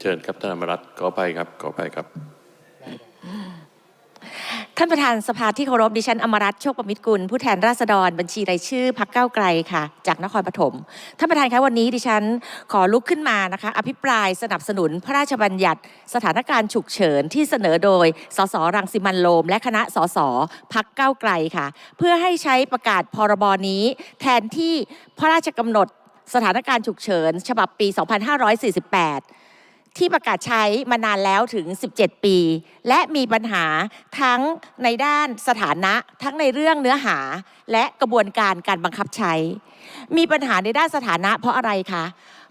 เชิญครับท่านอมรัตน์ขอไปครับขอไปครับ ท่านประธานสภาที่เคารพดิฉันอมรัตน์โชคประมิตรกุลผู้แทนราษฎรบัญชีรายชื่อพักเก้าวไกลค่ะ จากนครปฐมท่านประธานคะวันนี้ดิฉันขอลุกขึ้นมานะคะ อภิปรายสนับสนุนพระราชบัญญัติ สถานการณ์ฉุกเฉินที่เสนอโดยสสรังสิมันต์โรม และคณะสสพักเก้าวไกลค่ะ เพื่อให้ใช้ประกาศพรบนี้ แทนที่พระราชกำหนดสถานการณ์ฉุกเฉิน ฉบับปี 2548 ที่ประกาศใช้มานานแล้วถึง 17 ปี และมีปัญหาทั้งในด้านสถานะ ทั้งในเรื่องเนื้อหาและกระบวนการการบังคับใช้ มีปัญหาในด้านสถานะเพราะอะไรคะ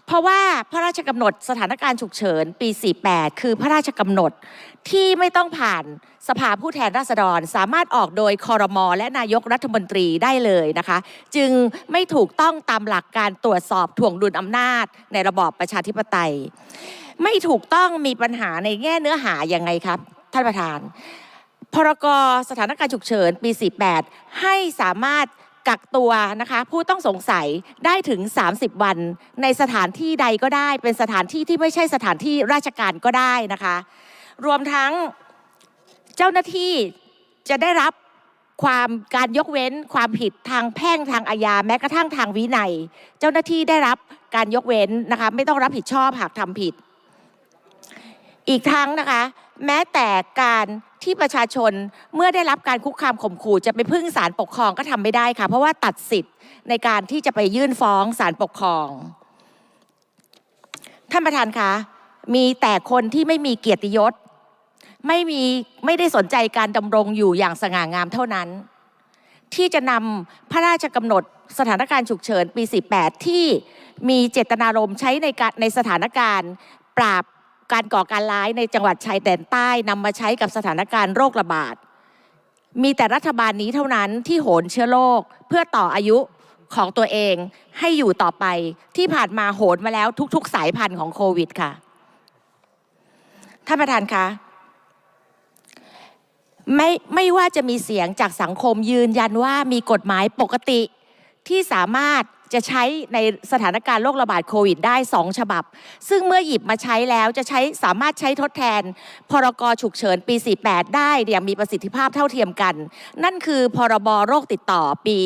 เพราะว่าพระราชกำหนดสถานการณ์ฉุกเฉินปี 48 คือพระราชกำหนดที่ไม่ต้องผ่านสภาผู้แทนราษฎร สามารถออกโดยคอรมอและนายกรัฐมนตรีได้เลยนะคะ จึงไม่ถูกต้องตามหลักการตรวจสอบถ่วงดุลอำนาจในระบอบประชาธิปไตยไม่ถูกต้องมีปัญหาในแง่เนื้อหายังไงครับ ท่านประธาน พรกสถานการณ์ฉุกเฉินปี 48 ให้สามารถกักตัวนะคะผู้ต้องสงสัยได้ถึง 30 วัน ในสถานที่ใดก็ได้ เป็นสถานที่ที่ไม่ใช่สถานที่ราชการก็ได้นะคะ รวมทั้งเจ้าหน้าที่จะได้รับความการยกเว้นความผิดทางแพ่งทางอาญาแม้กระทั่งทางวินัย เจ้าหน้าที่ได้รับการยกเว้นนะคะไม่ต้องรับผิดชอบหากทำผิด อีกทั้งนะคะ แม้แต่การที่ประชาชนเมื่อได้รับการคุกคามข่มขู่จะไปพึ่งศาลปกครองก็ทำไม่ได้ค่ะ เพราะว่าตัดสิทธิ์ในการที่จะไปยื่นฟ้องศาลปกครอง ท่านประธานคะมีแต่คนที่ไม่มีเกียรติยศ ไม่มีไม่ได้สนใจการดำรงอยู่อย่างสง่างามเท่านั้น ที่จะนำพระราชกำหนดสถานการณ์ฉุกเฉินปี 48 ที่มีเจตนารมณ์ใช้ในการในสถานการณ์ ปราบ การก่อการร้ายในจังหวัดชายแดนใต้นำมาใช้กับสถานการณ์โรคระบาด มีแต่รัฐบาลนี้เท่านั้นที่โหนเชื้อโรคเพื่อต่ออายุของตัวเองให้อยู่ต่อไปที่ผ่านมาโหนมาแล้วทุก ๆ สายพันธุ์ของโควิดค่ะท่านประธานคะไม่ไม่ว่าจะมีเสียงจากสังคมยืนยันว่ามีกฎหมายปกติ ที่สามารถจะใช้ในสถานการณ์โรคระบาดโควิดได้ 2 ฉบับ ซึ่งเมื่อหยิบมาใช้แล้วจะใช้สามารถใช้ทดแทน พรกฉุกเฉินปี 48 ได้อย่างมีประสิทธิภาพเท่าเทียมกัน นั่นคือพรบโรคติดต่อปี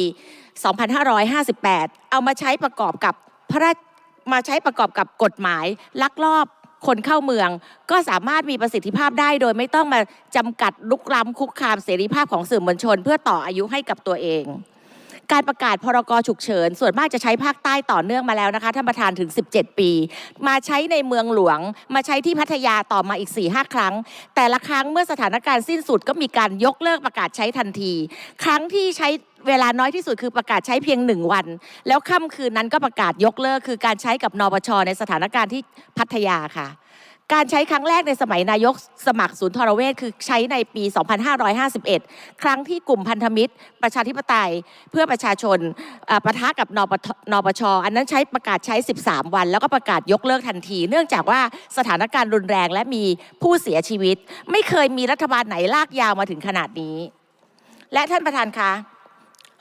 2558 เอามาใช้ประกอบกับพระราชมาใช้ประกอบกับกฎหมาย ลักลอบคนเข้าเมืองก็สามารถมีประสิทธิภาพได้ โดยไม่ต้องมาจำกัดลุกล้ำคุกคามเสรีภาพของสื่อมวลชน เพื่อต่ออายุให้กับตัวเอง การประกาศพรกฉุกเฉิน ส่วนมากจะใช้ภาคใต้ต่อเนื่องมาแล้วนะคะท่านประธานถึง 17 ปี มาใช้ในเมืองหลวง มาใช้ที่พัทยาต่อมาอีก4-5ครั้ง แต่ละครั้งเมื่อสถานการณ์สิ้นสุดก็มีการยกเลิกประกาศใช้ทันที ครั้งที่ใช้เวลาน้อยที่สุดคือประกาศใช้เพียงหนึ่งวัน แล้วค่ำคืนนั้นก็ประกาศยกเลิก คือการใช้กับนปชในสถานการณ์ที่พัทยาค่ะ การใช้ครั้งแรกในสมัยนายกสมัครศูนย์ทรเวชคือใช้ในปี 2551 ครั้งที่กลุ่มพันธมิตร ประชาธิปไตยเพื่อประชาชนเอ่อปะทะกับนปนปช อันนั้นใช้ประกาศใช้ 13 วัน แล้วก็ประกาศยกเลิกทันที เนื่องจากว่าสถานการณ์รุนแรงและมีผู้เสียชีวิต ไม่เคยมีรัฐบาลไหนลากยาวมาถึงขนาดนี้ และท่านประธานคะ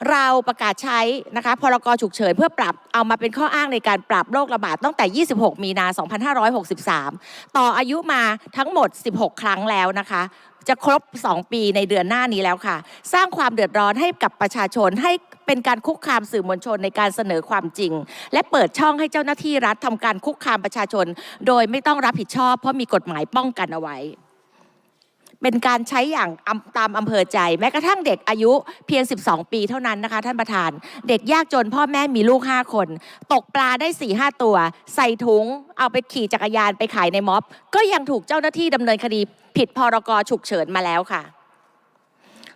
เราประกาศใช้นะคะพรกฉุกเฉินเพื่อปรับเอามาเป็นข้ออ้างในการปรับโรคระบาดตั้งแต่ 26 มีนา 2563 ต่ออายุมาทั้งหมด 16 ครั้งแล้วนะคะ จะครบ 2 ปีในเดือนหน้านี้แล้วค่ะ สร้างความเดือดร้อนให้กับประชาชนให้เป็นการคุกคามสื่อมวลชนในการเสนอความจริง และเปิดช่องให้เจ้าหน้าที่รัฐทำการคุกคามประชาชน โดยไม่ต้องรับผิดชอบ เพราะมีกฎหมายป้องกันเอาไว้ เป็นการใช้อย่างตามอำเภอใจ แม้กระทั่งเด็กอายุเพียง 12 ปีเท่านั้นนะคะ ท่านประธาน เด็กยากจนพ่อแม่มีลูก 5 คน ตกปลาได้4 5ตัว ใส่ถุง เอาไปขี่จักรยานไปขายในม็อบ ก็ยังถูกเจ้าหน้าที่ดำเนินคดีผิดพรกฉุกเฉินมาแล้วค่ะ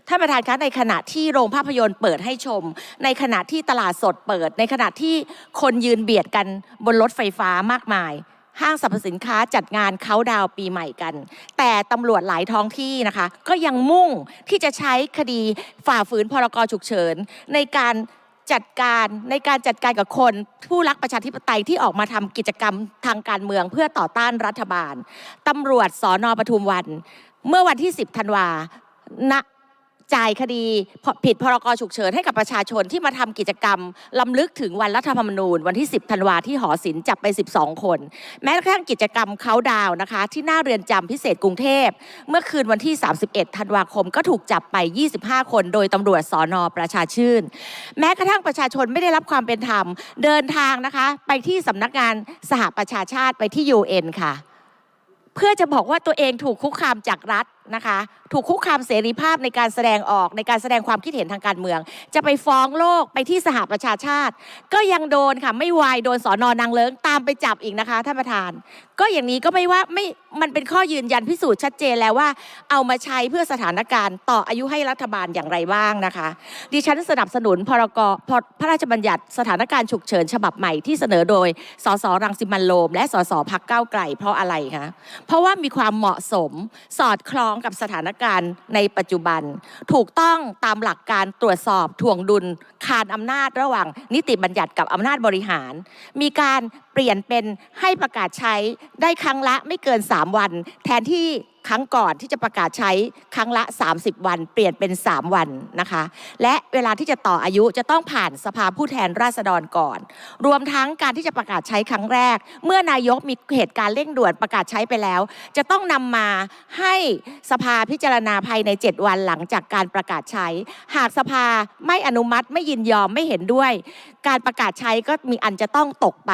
ท่านประธานคะในขณะที่โรงภาพยนตร์เปิดให้ชม ในขณะที่ตลาดสดเปิด ในขณะที่คนยืนเบียดกันบนรถไฟฟ้ามากมาย ห้างสรรพสินค้าจัดงานเขาดาวปีใหม่กัน แต่ตำรวจหลายท้องที่นะคะ ก็ยังมุ่งที่จะใช้คดีฝ่าฝืนพรกฉุกเฉิน ในการจัดการในการจัดการกับคนผู้รักประชาธิปไตยที่ออกมาทำกิจกรรมทางการเมืองเพื่อต่อต้านรัฐบาลตำรวจสอนอปทุมวัน เมื่อวันที่ 10 ธันวาณ จ่ายคดีผิดพรกฉุกเฉินให้กับประชาชนที่มาทำกิจกรรมลำลึกถึงวันรัฐธรรมนูญ วันที่ 10ธันวาที่หอศิลป์จับไป 12 คน แม้กระทั่งกิจกรรมเขาดาวนะคะ ที่หน้าเรือนจำพิเศษกรุงเทพ เมื่อคืนวันที่ 31 ธันวาคมก็ถูกจับไป 25 คน โดยตำรวจสอนอประชาชื่น แม้กระทั่งประชาชนไม่ได้รับความเป็นธรรมเดินทางนะคะ ไปที่สำนักงานสหประชาชาติไปที่ UN ค่ะ เพื่อจะบอกว่าตัวเองถูกคุกคามจากรัฐ นะคะถูกคุกคามเสรีภาพในการแสดงออกในการแสดงความคิดเห็นทางการเมือง จะไปฟ้องโลกไปที่สหประชาชาติ ก็ยังโดนค่ะไม่วายโดนสอนอนางเลิงตามไปจับอีกนะคะท่านประธาน ก็อย่างนี้ก็ไม่ว่าไม่มันเป็นข้อยืนยันพิสูจน์ชัดเจนแล้วว่า เอามาใช้เพื่อสถานการณ์ ต่ออายุให้รัฐบาลอย่างไรบ้างนะคะ ดิฉันสนับสนุนพรกพพระราชบัญญัติสถานการณ์ฉุกเฉินฉบับใหม่ที่เสนอโดยสสรังสิมันโรมและสสพักเก้าไกลเพราะอะไรคะเพราะว่ามีความเหมาะสมสอดคล้องกับสถานการณ์ในปัจจุบัน ถูกต้องตามหลักการตรวจสอบถ่วงดุลคานอำนาจระหว่าง นิติบัญญัติกับอำนาจบริหาร มีการเปลี่ยนเป็นให้ประกาศใช้ได้ครั้งละไม่เกิน 3 วัน แทนที่ ครั้งก่อนที่จะประกาศใช้ครั้งละ 30 วัน เปลี่ยนเป็น 3 วันนะคะ และเวลาที่จะต่ออายุจะต้องผ่านสภาผู้แทนราษฎรก่อน รวมทั้งการที่จะประกาศใช้ครั้งแรก เมื่อนายกมีเหตุการณ์เร่งด่วนประกาศใช้ไปแล้ว จะต้องนำมาให้สภาพิจารณาภายใน 7 วันหลังจากการประกาศใช้ หากสภาไม่อนุมัติไม่ยินยอมไม่เห็นด้วย การประกาศใช้ก็มีอันจะต้องตกไป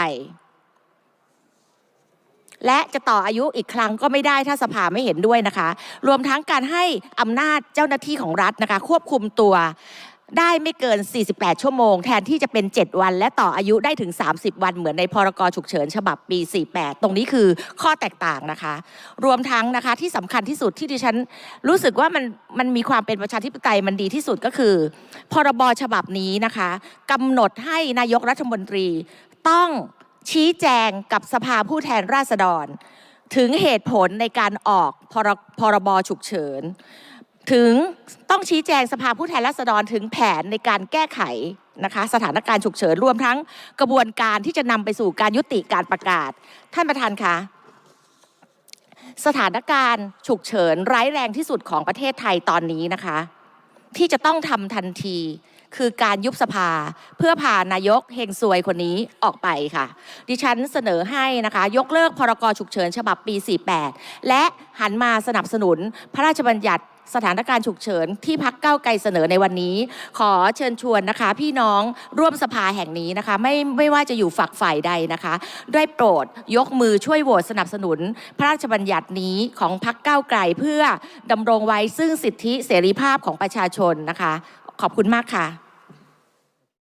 และจะต่ออายุอีกครั้งก็ไม่ได้ถ้าสภาไม่เห็นด้วยนะคะ รวมทั้งการให้อำนาจเจ้าหน้าที่ของรัฐนะคะ ควบคุมตัวได้ไม่เกิน 48 ชั่วโมง แทนที่จะเป็น 7 วัน และต่ออายุได้ถึง 30 วัน เหมือนในพรกฉุกเฉินฉบับปี 48 ตรงนี้คือข้อแตกต่างนะคะ รวมทั้งนะคะที่สำคัญที่สุดที่ดิฉัน รู้สึกว่ามันมันมีความเป็นประชาธิปไตยมันดีที่สุดก็คือ พรบฉบับนี้นะคะกำหนดให้นายกรัฐมนตรีต้อง ชี้แจงกับสภาผู้แทนราษฎร ถึงเหตุผลในการออกพรพรบฉุกเฉิน ถึงต้องชี้แจงสภาผู้แทนราษฎรถึงแผนในการแก้ไขนะคะสถานการณ์ฉุกเฉินรวมทั้งกระบวนการที่จะนำไปสู่การยุติการประกาศ ท่านประธานคะสถานการณ์ฉุกเฉินร้ายแรงที่สุดของประเทศไทยตอนนี้นะคะ ที่จะต้องทำทันที คือการยุบสภาเพื่อพานนายกเฮงซวยคนนี้ออกไปค่ะ ดิฉันเสนอให้นะคะ ยกเลิกพรกฉุกเฉินฉบับปี 48 และหันมาสนับสนุนพระราชบัญญัติสถานการณ์ฉุกเฉินที่พักเก้าไกลเสนอในวันนี้ ขอเชิญชวนนะคะ พี่น้องร่วมสภาแห่งนี้นะคะ ไม่ไม่ว่าจะอยู่ฝักฝ่ายใดนะคะ ได้โปรดยกมือช่วยโหวตสนับสนุน พระราชบัญญัตินี้ของพักเก้าไกลเพื่อดำรงไว้ซึ่งสิทธิเสรีภาพของประชาชนนะคะ ขอบคุณมากค่ะ